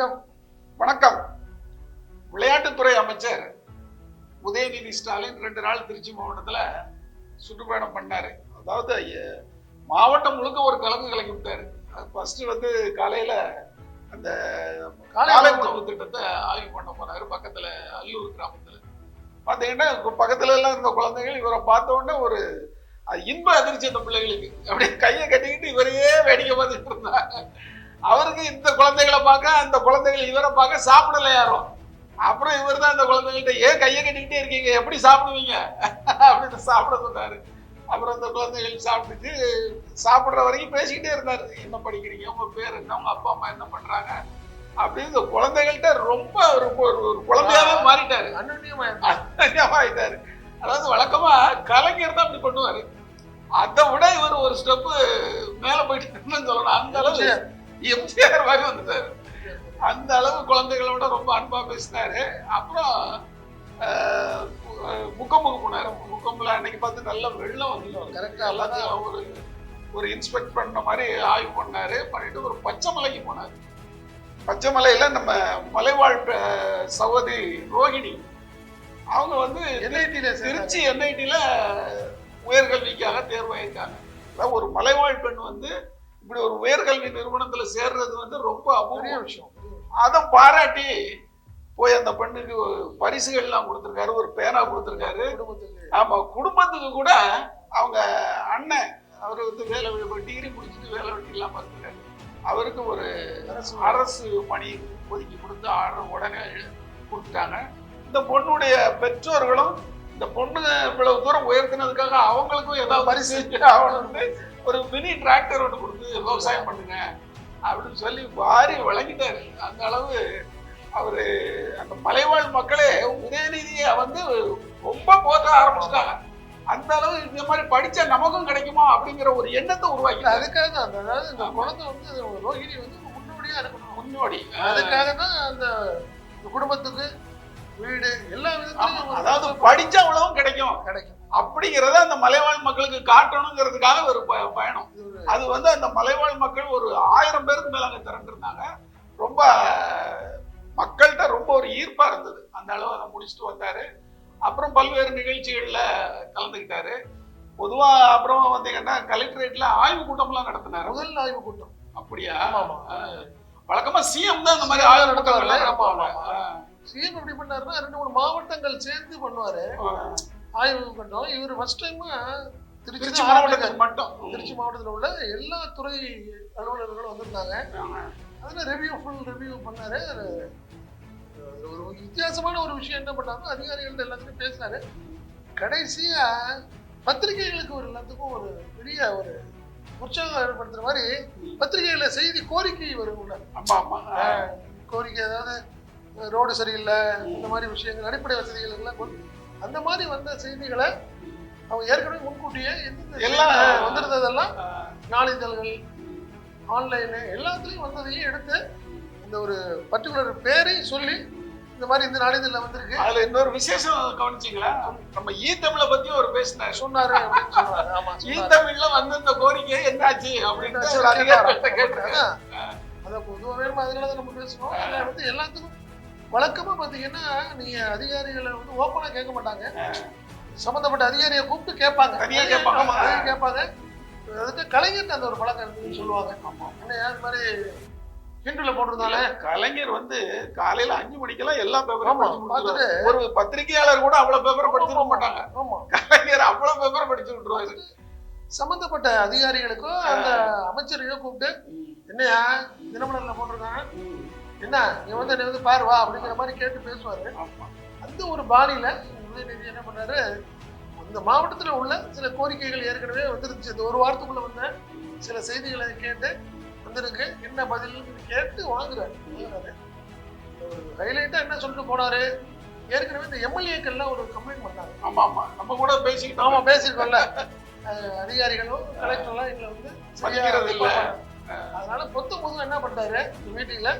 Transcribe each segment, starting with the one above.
வணக்கம். வணக்கம். விளையாட்டுத்துறை அமைச்சர் உதயநிதி ஸ்டாலின் ரெண்டு நாள் திருச்சி மாவட்டத்துல சுற்றுப்பயணம் பண்ணாரு. அதாவது மாவட்டம் முழுக்க ஒரு கலந்து கலக்கி விட்டாரு. ஃபர்ஸ்ட் வந்து காலையில அந்த காலை உணவு. திட்டத்தை ஆய்வு பண்ண போனாரு பக்கத்துல அல்லூர் கிராமத்துல. பாத்தீங்கன்னா இப்ப பக்கத்துல எல்லாம் இருந்த குழந்தைகள் இவரை பார்த்த உடனே ஒரு இன்ப அதிர்ச்சி அந்த பிள்ளைகளுக்கு. அப்படியே கையை கட்டிக்கிட்டு இவரையே வேடிக்கை பார்த்துட்டு இருந்தாங்க. அவருக்கு இந்த குழந்தைகளை பார்க்க அந்த குழந்தைகள் இவரை பார்க்க சாப்பிடல யாரும் அப்புறம் இவர் தான் அந்த குழந்தைகள்ட்ட ஏன் கையை கட்டிக்கிட்டே இருக்கீங்க? எப்படி சாப்பிடுவீங்க? அப்படின்னு சாப்பிட சொன்னாரு. அப்புறம் அந்த குழந்தைகள் சாப்பிட்டுட்டு சாப்பிடுற வரைக்கும் பேசிக்கிட்டே இருந்தாரு. என்ன படிக்கிறீங்க? உங்க பேர் என்ன? உங்க அப்பா அம்மா என்ன பண்றாங்க? அப்படின்னு இந்த குழந்தைகள்கிட்ட ரொம்ப ஒரு ஒரு- குழந்தையாவே மாறிட்டாரு. அன்னுண்ணியமா ஆயிட்டாரு அதாவது வழக்கமா கலைஞர் தான் அப்படி பண்ணுவாரு. அதை விட இவர் ஒரு ஸ்டெப் மேல போயிட்டு சொல்லணும். அந்த அளவு எம்ஜிஆர் மாதிரி வந்துட்டாரு. அந்த அளவு குழந்தைகளை விட ரொம்ப அன்பா பேசினாரு. அப்புறம் ஆஹ், முக்கமுக்கு போனாரு. முக்கம்ல அன்னைக்கு பார்த்து நல்ல வெள்ளம் வந்து கரெக்டா எல்லாத்தையும் ஒரு ஒரு இன்ஸ்பெக்ட் பண்ண மாதிரி ஆய்வு பண்ணாரு. பண்ணிட்டு ஒரு பச்சை மலைக்கு போனாரு. பச்சை மலையில நம்ம மலைவாழ் சகோதரி ரோகிணி அவங்க வந்து என்ஐடியில திருச்சி என்ஐடியில உயர்கல்விக்காக தேர்வாயிருக்காங்க அதாவது ஒரு மலைவாழ் பெண் வந்து இப்படி ஒரு உயர்கல்வி நிறுவனத்துல சேர்றது வந்து ரொம்ப பெரிய அபூர்வம் விஷயம். அதை பாராட்டி போய் அந்த பெண்ணுக்கு பரிசுகள் எல்லாம் கொடுத்துருக்காரு ஒரு பேனா கொடுத்துருக்காரு. ஆமா குடும்பத்துக்கு கூட அவங்க அண்ணன் அவர் வந்து வேலை டிகிரி முடிச்சுட்டு வேலை வெட்டி இல்லாம இருக்காரு. அவருக்கு ஒரு அரசு அரசு பணி ஒதுக்கி கொடுத்து ஆர்டர் உடனே கொடுத்துட்டாங்க. இந்த பொண்ணுடைய பெற்றோர்களும் இந்த பொண்ணு இவ்வளவு தூரம் உயர்த்தினதுக்காக அவங்களுக்கும் ஏதாவது பரிசு. அவனுக்கு ஒரு மினி டிராக்டர் ஒன்று கொடுத்து விவசாயம் பண்ணுங்க அப்படின்னு சொல்லி வாரி வழங்கிட்டாரு. அந்த அளவு அவரு அந்த மலைவாழ் மக்களே உதயநிதியை வந்து ரொம்ப போற்ற ஆரம்பிச்சிட்டாங்க. அந்த அளவு இந்த மாதிரி படிச்சா நமக்கும் கிடைக்குமா அப்படிங்கிற ஒரு எண்ணத்தை உருவாக்கி அதுக்காக அந்த அதாவது இந்த குழந்தை வந்து ரோகிணி வந்து ஒரு முன்னோடியா இருக்கணும். முன்னோடி அதுக்காக தான் அந்த இந்த குடும்பத்துக்கு வீடு எல்லா ஆமா, விதத்திலும் அதாவது படிச்ச அவ்வளவும் கிடைக்கும். கிடைக்கும். அப்படிங்கிறத அந்த மலைவாழ் மக்களுக்கு காட்டணுங்கிறதுக்காக ஒரு பயணம். அது வந்து அந்த மலைவாழ் மக்கள் ஒரு ஆயிரம் பேருக்கு மேல அங்க திரண்டிருந்தாங்க ரொம்ப மக்கள்கிட்ட ரொம்ப ஒரு ஈர்ப்பா இருந்தது. அந்த அளவு அதை முடிச்சுட்டு வந்தாரு. அப்புறம் பல்வேறு நிகழ்ச்சிகள்ல கலந்துக்கிட்டாரு. பொதுவா அப்புறம் வந்தீங்கன்னா கலெக்டரேட்ல ஆய்வு கூட்டம்லாம் நடத்தினாரு. முதல் ஆய்வு கூட்டம். அப்படியா. வழக்கமா சிஎம் தான் இந்த மாதிரி ஆய்வு நடத்துவாங்க. சிஎம் எப்படி பண்ணாருன்னா ரெண்டு மூணு மாவட்டங்கள் சேர்ந்து பண்ணுவாரு. ஆய்வு பண்ணோம் இவர் ஃபர்ஸ்ட் டைம் திருச்சி. மாவட்டத்துக்கு மட்டும். திருச்சி மாவட்டத்தில் உள்ள எல்லா துறை அலுவலர்களும் வந்திருந்தாங்க அதில் ரிவ்யூ ஃபுல் ரிவ்யூ பண்ணாரு. ஒரு வித்தியாசமான ஒரு விஷயம் என்ன பண்ணாருன்னா அதிகாரிகள் எல்லாத்துக்கும் பேசினாரு. கடைசியா பத்திரிகைகளுக்கு ஒரு எல்லாத்துக்கும் ஒரு பெரிய ஒரு உற்சாகம் ஏற்படுத்துற மாதிரி பத்திரிகைகள செய்தி கோரிக்கை வரும்ல ஆமா ஆமா. ஆஹ், கோரிக்கை அதாவது ரோடு சரியில்லை இந்த மாதிரி விஷயங்கள் அடிப்படை வசதிகள் எல்லாம் கொண்டு- அந்த மாதிரி வந்த செய்திகளை அவங்க ஏற்கனவே முன்கூட்டியே எல்லாம் வந்திருந்ததெல்லாம். நாளிதழ்கள் ஆன்லைனு எல்லாத்துலேயும் வந்ததையும் எடுத்து இந்த ஒரு பர்டிகுலர் பேரை சொல்லி இந்த மாதிரி இந்த நாளிதழில் வந்திருக்கு அதுல இன்னொரு விசேஷம் கவனிச்சீங்களா நம்ம ஈ தமிழை பத்தி ஒரு பேசினார் சொன்னாரு அப்படின்னு சொல்றாரு ஆமா ஈ. தமிழ்ல வந்து இந்த கோரிக்கை என்னாச்சு அப்படின்னு? கேட்டிருக்காரு. அதை பொதுவாக வேணுமா அதனால தான் நம்ம அதில் வந்து எல்லாத்துக்கும் வழக்கமா பார்த்தீங்கன்னா நீங்க அதிகாரிகளை வந்து ஓப்பனா கேட்க மாட்டாங்க. சம்மந்தப்பட்ட அதிகாரியை கூப்பிட்டு கேட்பாங்க. தனியா கேட்பாங்க. கேட்பாங்க. அதுக்கு கலைஞர்கிட்ட அந்த ஒரு பழக்கம் இருக்குன்னு சொல்லுவாங்க. என்ன இது மாதிரி ஹிண்டுல போட்டிருந்தாலே கலைஞர் வந்து காலையில அஞ்சு மணிக்கெல்லாம் எல்லா பேப்பரும் முடிச்சிருவாரு. ஒரு பத்திரிகையாளர் கூட அவ்வளவு பேப்பர் படிச்சிருக்க மாட்டாங்க. ஆமா. கலைஞர் அவ்வளவு பேப்பர் படிச்சு விட்டுருவாரு. சம்பந்தப்பட்ட அதிகாரிகளுக்கோ அந்த அமைச்சரையோ கூப்பிட்டு என்னையா தினமலர்ல போட்டிருக்காங்க. என்ன நீ வந்து என்னை வந்து பாரு வா அப்படிங்கிற மாதிரி கேட்டு பேசுவாரு. அந்த ஒரு பாணியில உதயநிதி என்ன பண்ணாரு? இந்த மாவட்டத்துல உள்ள சில கோரிக்கைகள் ஏற்கனவே வந்துருந்துச்சு. இந்த ஒரு வாரத்துக்குள்ள வந்த சில செய்திகளை கேட்டு வந்திருக்கு. என்ன பதில்னு கேட்டு வாங்குறாரு. வாங்குறாரு. ஒரு ஹைலைட்டா என்ன சொல்லிட்டு போனாரு? ஏற்கனவே இந்த எம்எல்ஏக்கள்லாம் ஒரு கம்ப்ளைண்ட் பண்ணாங்க. ஆமா ஆமா. நம்ம கூட பேசிக்கிட்டோம் ஆமா பேசியிருக்கோம்ல. அதிகாரிகளும் கலெக்டர்லாம் இதுல வந்து சரியா மதிக்கிறது இல்ல. அதனால பொத்து பொது என்ன பண்ணிட்டாரு இந்த மீட்டிங்ல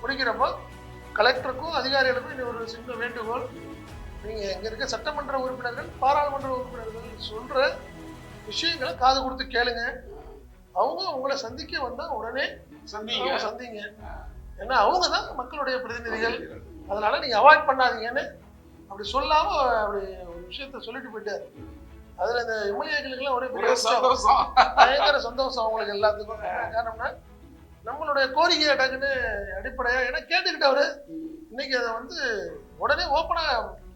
முடிக்கிறப்போ கலெக்டருக்கும் அதிகாரிகளுக்கும் இது ஒரு சின்ன வேண்டுகோள். நீங்க இங்க இருக்க சட்டமன்ற உறுப்பினர்கள் பாராளுமன்ற உறுப்பினர்கள் சொல்ற விஷயங்களை காது கொடுத்து கேளுங்க. அவங்க உங்களை சந்திக்க வந்தா உடனே சந்திங்க. சந்திங்க. ஏன்னா அவங்க தான் மக்களுடைய பிரதிநிதிகள். அதனால நீங்க அவாய்ட் பண்ணாதீங்கன்னு அப்படி சொல்லாம அப்படி ஒரு விஷயத்த சொல்லிட்டு போயிட்டாரு. அதுல இந்த எம்எல்ஏக்களுக்கெல்லாம் ஒரே பயங்கர சந்தோஷம் அவங்களுக்கு எல்லாத்துக்கும். காரணம்னா நம்மளுடைய கோரிக்கை டக்குன்னு அடிப்படையா ஏன்னா கேட்டுக்கிட்டவரு இன்னைக்கு அதை வந்து உடனே ஓப்பனா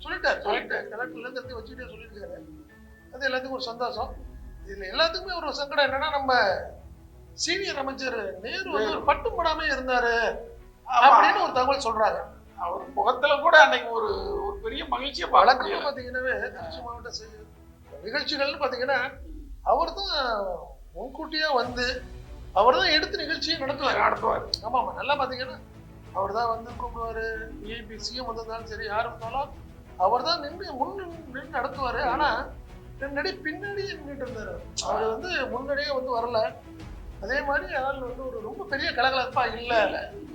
சொல்லிட்டாரு. சொல்லிட்டு கலெக்டர்ல இருந்து எடுத்து வச்சுட்டே சொல்லியிருக்காரு. அது எல்லாத்துக்கும் ஒரு சந்தோஷம். இதுல எல்லாத்துக்குமே ஒரு சங்கடம் என்னன்னா நம்ம சீனியர் அமைச்சர் நேரு வந்து ஒரு படாமே இருந்தாரு. அப்படின்னு ஒரு தகவல் சொல்றாங்க அவர் முகத்துல கூட அன்னைக்கு ஒரு ஒரு பெரிய மகிழ்ச்சியை வழக்கமா முடியல. பாத்தீங்கன்னாவே திருச்சி மாவட்ட நிகழ்ச்சிகள்னு பாத்தீங்கன்னா அவர் தான் முன்கூட்டியா வந்து அவர் தான் எடுத்து நிகழ்ச்சியை நடத்துவார் நடத்துவார் ஆமா ஆமா நல்லா பாத்தீங்கன்னா அவர் தான் வந்து கூப்பிடுவாரு விஐபி சிஎம் வந்திருந்தாலும் சரி யார் வந்தாலும் அவர் தான் நின்று முன் நின்று நடத்துவாரு. ஆனா பின்னாடி பின்னாடியே நின்றுட்டு இருந்தாரு. அவர் வந்து முன்னாடியே வந்து வரல. அதே மாதிரி ஆள் வந்து ஒரு ரொம்ப பெரிய கலகலப்பா இல்ல.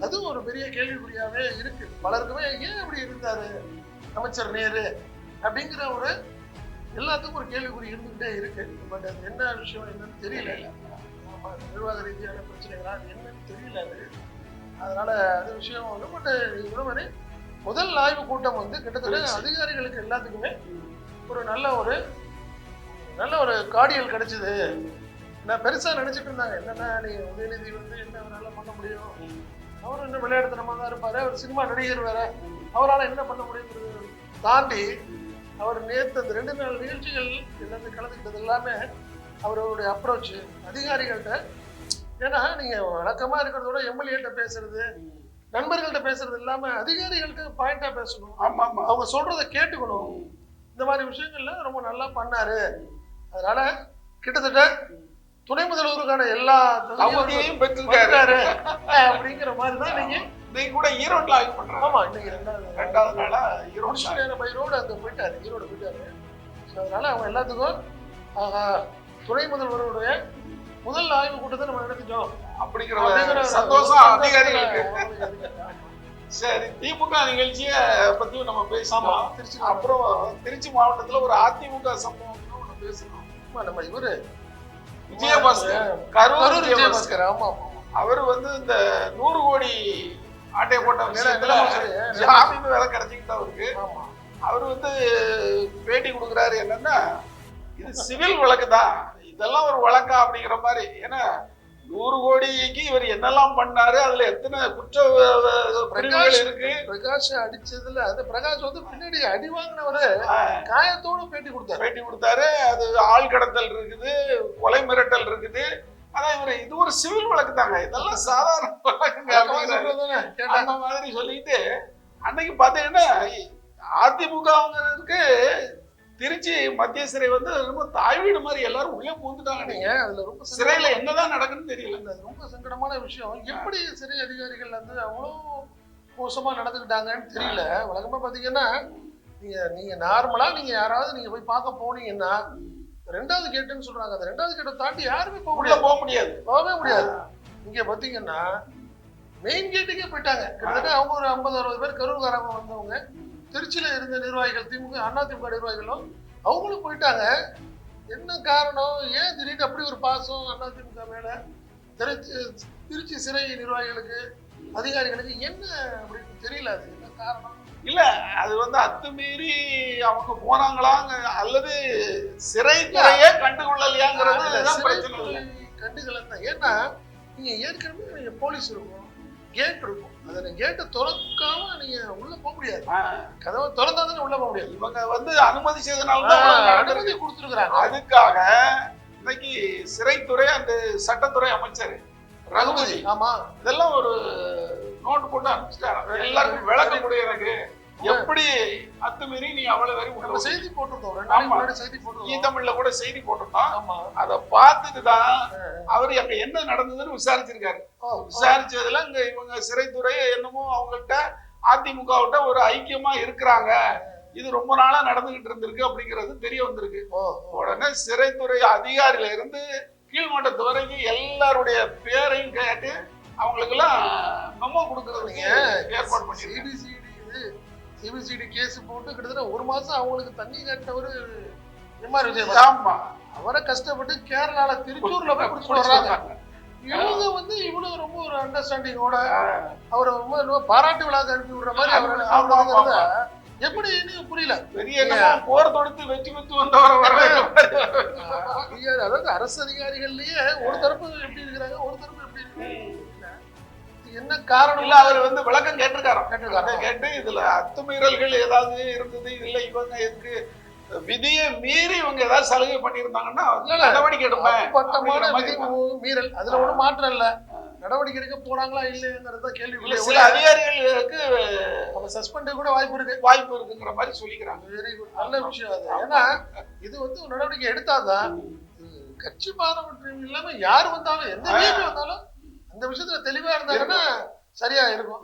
அதுவும் ஒரு பெரிய கேள்விக்குறியாவே இருக்கு. பலருக்குமே ஏன் அப்படி இருந்தாரு அமைச்சர் நேரு அப்படிங்கிற ஒரு எல்லாத்துக்கும் ஒரு கேள்விக்குறி இருந்துகிட்டே இருக்கு. பட் அது என்ன விஷயம் என்னன்னு தெரியல. ஆமா, நிர்வாக ரீதியான பிரச்சனைகளா என்னன்னு தெரியல அது அதனால அது விஷயம் வந்து பட் இவ்வளோ மாதிரி முதல் ஆய்வு கூட்டம் வந்து கிட்டத்தட்ட அதிகாரிகளுக்கு எல்லாத்துக்குமே ஒரு நல்ல ஒரு நல்ல ஒரு கார்டியல் கிடைச்சது. நான் பெருசா நினைச்சிட்டு இருந்தாங்க என்னன்னா நீ உதயநிதி வந்து என்ன அவரால பண்ண முடியும்? அவர் இன்னும் விளையாட்டுத்தனமா தான் இருப்பாரு அவர் சினிமா நடிகர் வேற. அவரால் என்ன பண்ண முடியுங்கிறது தாண்டி அவர் நேற்று அந்த ரெண்டு நாள் நிகழ்ச்சிகள் எல்லாத்தையும் கலந்துக்கிட்டது எல்லாமே அவருடைய அப்ரோச் அதிகாரிகள்கிட்ட ஏன்னா நீங்க வழக்கமா இருக்கிறத விட எம்எல்ஏட்ட பேசுறது நண்பர்கள்ட்ட பேசுறது இல்லாம அதிகாரிகள்ட்ட பாயிண்டா பேசணும். ஆமா அவங்க சொல்றத கேட்டுக்கணும். இந்த மாதிரி விஷயங்கள்ல ரொம்ப நல்லா பண்ணாரு. அதனால கிட்டத்தட்ட துணை முதல்வருக்கான எல்லா தகுதியும் அவதியையும் பெற்றிருக்காரு. அப்படிங்கிற மாதிரி தான் நீங்க இன்னைக்கு கூட ஈரோட்ல ஆய்வு பண்றாங்க ஆமா இன்னைக்கு ரெண்டாவது ரெண்டாவது நாளா நேரம் போய் ரோடு அங்க போயிட்டாரு ஈரோடு போயிட்டாரு. ஸோ அதனால அவங்க எல்லாத்துக்கும் ஆஹா, துணை முதல்வருடைய முதல் ஆய்வு கூட்டத்தை நம்ம நடத்திட்டோம். அப்படிங்கிற சந்தோஷம் அதிகாரிகளுக்கு. சரி. திமுக நிகழ்ச்சிய பத்தியும் நம்ம ஆமா. பேசலாம் திருச்சி அப்புறம் திருச்சி மாவட்டத்துல ஒரு அதிமுக சம்பவம் ஒண்ணு பேசணும். நம்ம இவரு விஜயபாஸ்கர். கரூர் விஜயபாஸ்கர். ஆமா அவர் வந்து இந்த நூறு கோடி ஆட்டை போட்ட. ஜாமீன் வேலை கிடைச்சிக்கிட்டு அவருக்கு அவர் வந்து பேட்டி கொடுக்குறாரு என்னன்னா இது சிவில் வழக்கு தான். இதெல்லாம் ஒரு வழக்கா அப்படிங்கிற மாதிரி. ஏன்னா நூறு கோடிக்கு இவர் என்னெல்லாம் பண்ணாரு அதுல எத்தனை குற்ற பிரிவுகள் இருக்கு? பிரகாஷ் அடிச்சதுல அந்த பிரகாஷ் வந்து பின்னாடி அடி வாங்கினவரு காயத்தோட பேட்டி கொடுத்தாரு. பேட்டி கொடுத்தாரு. அது ஆள் கடத்தல் இருக்குது கொலை மிரட்டல் இருக்குது. ஆனா இவர் இது ஒரு சிவில் வழக்கு தாங்க. இதெல்லாம் சாதாரண வழக்குங்க அந்த மாதிரி சொல்லிட்டு அன்னைக்கு பாத்தீங்கன்னா அதிமுகவுக்கு திருச்சி மத்திய சிறை வந்து ரொம்ப தாய் வீடு மாதிரி எல்லாரும் உள்ளே பூந்துட்டாங்க நீங்க. அதுல ரொம்ப சிறையில என்னதான் நடக்குன்னு தெரியல. அது ரொம்ப சங்கடமான விஷயம். எப்படி சிறை அதிகாரிகள் வந்து அவ்வளோ மோசமா நடந்துக்கிட்டாங்கன்னு தெரியல. வழக்கமா பாத்தீங்கன்னா நீங்க நீங்க நார்மலா நீங்க யாராவது நீங்க போய் பார்க்க போனீங்கன்னா ரெண்டாவது கேட்டுன்னு சொல்றாங்க. அந்த ரெண்டாவது கேட்டை தாண்டி யாருமே போக முடியாது. போக முடியாது. போகவே முடியாது. இங்க பாத்தீங்கன்னா மெயின் கேட்டுக்கே போயிட்டாங்க. கிட்டத்தட்ட அவங்க ஒரு ஐம்பது அறுபது பேர் கரூர்காரங்க வந்தவங்க. திருச்சியில இருந்த நிர்வாகிகள் திமுக அண்ணா திமுக நிர்வாகிகளும் அவங்களும் போயிட்டாங்க. என்ன காரணம்? ஏன் திடீர்னு அப்படி ஒரு பாசம் அண்ணா திமுக மேல? திருச்சி திருச்சி சிறை நிர்வாகிகளுக்கு அதிகாரிகளுக்கு என்ன அப்படின்னு தெரியல அது? என்ன காரணம்? இல்ல அது வந்து அத்துமீறி அவங்க போனாங்களாங்க அல்லது சிறைத்துறையே கண்டுகொள்ளலையாங்கிறது தான் ஏன்னா நீங்க ஏற்கனவே போலீஸ் இருக்கும். கேட் இருக்கும். அந்த கேட்டை திறக்காம நீங்க உள்ள போக முடியாது. கதவை திறந்தா தானே உள்ள போக முடியாது இவங்க வந்து அனுமதி செய்தனால. அனுமதி கொடுத்துருக்காங்க அதுக்காக இன்னைக்கு சிறைத்துறை அந்த சட்டத்துறை அமைச்சர் ரகுபதி ஆமா. இதெல்லாம் ஒரு நோட்டு போட்டு அனுப்பிச்சிட்டாங்க எல்லாருக்கும் விளக்க எனக்கு. எப்படி அத்துமீறி நீ அவ்வளவு வரை நம்ம செய்தி போட்டிருந்தோம். செய்தி ஈ போட்டிருந்தோம். தமிழ்ல கூட செய்தி போட்டிருந்தோம். ஆமா. அதை பார்த்துட்டு தான் அவர் அங்க என்ன நடந்ததுன்னு விசாரிச்சிருக்காரு. விசாரிச்சதுல இங்க இவங்க சிறைத்துறை என்னமோ அவங்கள்ட்ட அதிமுகவிட்ட ஒரு ஐக்கியமா இருக்கிறாங்க. இது ரொம்ப நாளா நடந்துகிட்டு இருந்திருக்கு அப்படிங்கிறது தெரிய வந்திருக்கு. உடனே சிறைத்துறை அதிகாரியில இருந்து கீழ்மட்டத்து வரைக்கும் எல்லாருடைய பேரையும் கேட்டு அவங்களுக்கெல்லாம் மெமோ கொடுக்கறதுக்கு ஏற்பாடு பண்ணிருக்காங்க சிபிசிடி இது சிபிசிடி கேஸ் போட்டு கிட்டத்தட்ட ஒரு மாசம் அவங்களுக்கு தண்ணி கட்டினவரு எம்ஆர் விஜயபாஸ்கர். ஆமா. அவரை கஷ்டப்பட்டு கேரளால திருச்சூர்ல போய் பிடிச்சிட்டு வர்றாங்க. இவங்க வந்து இவ்வளவு ரொம்ப ஒரு அண்டர்ஸ்டாண்டிங்கோட அவரை ரொம்ப ரொம்ப பாராட்டு விழாக்கு அனுப்பி விடுற மாதிரி அவர் அவருங்கிறத எப்படின்னு புரியல? பெரிய போர் தொடுத்து வெற்றி பெற்று வந்தவரை அதாவது அரசு அதிகாரிகள்லயே ஒரு தரப்பு எப்படி இருக்கிறாங்க ஒரு தரப்பு எப்படி இருக்காங்க இது என்ன காரணம்? இல்ல அவர் வந்து விளக்கம் கேட்டிருக்காரா? அதை கேட்டு இதுல அத்துமீறல்கள் ஏதாவது இருந்தது இல்ல இவங்க எதுக்கு விதியை மீறி இவங்க ஏதாவது சலுகை பண்ணியிருந்தாங்கன்னா. நடவடிக்கை எடுப்பேன் அப்படிங்கிற விதி. மீறல். அதுல ஒண்ணும் மாற்றம் இல்ல. நடவடிக்கை எடுக்க போனாங்களா இல்லைங்கிறத கேள்வி. சில அதிகாரிகளுக்கு அவங்க சஸ்பெண்ட் கூட வாய்ப்பு இருக்கு. வாய்ப்பு இருக்குங்கிற மாதிரி சொல்லிக்கிறாங்க. வெரி குட் நல்ல விஷயம் அது. ஏன்னா இது வந்து ஒரு நடவடிக்கை எடுத்தாதான் கட்சி பாரபட்சம் இல்லாம யார் வந்தாலும் எந்த வந்தாலும் அந்த விஷயத்துல தெளிவா இருந்தாங்கன்னா சரியா இருக்கும்.